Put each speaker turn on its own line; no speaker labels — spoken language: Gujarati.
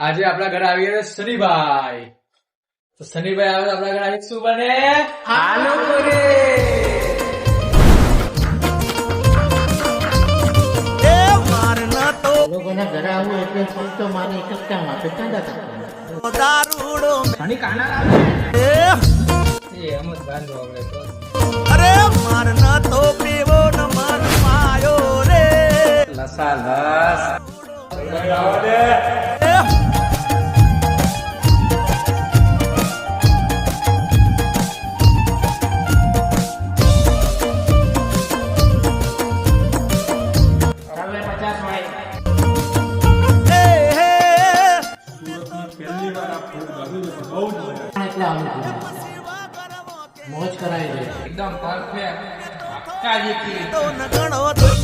આજે આપણા ઘરે આવી ગયા શનિભાઈ. તો શનિભાઈ આવે આપણા ઘરે આવી શું બને? આલુ પૂરી.
લોકોના ઘરે આવું એટલે ફોન તો મારે
ઘણી કાના એ. બાંધો આપણે તો. લસા. લસ
મોજ કરાવી દે.
એકદમ પરફેક્ટ કાજી
પછી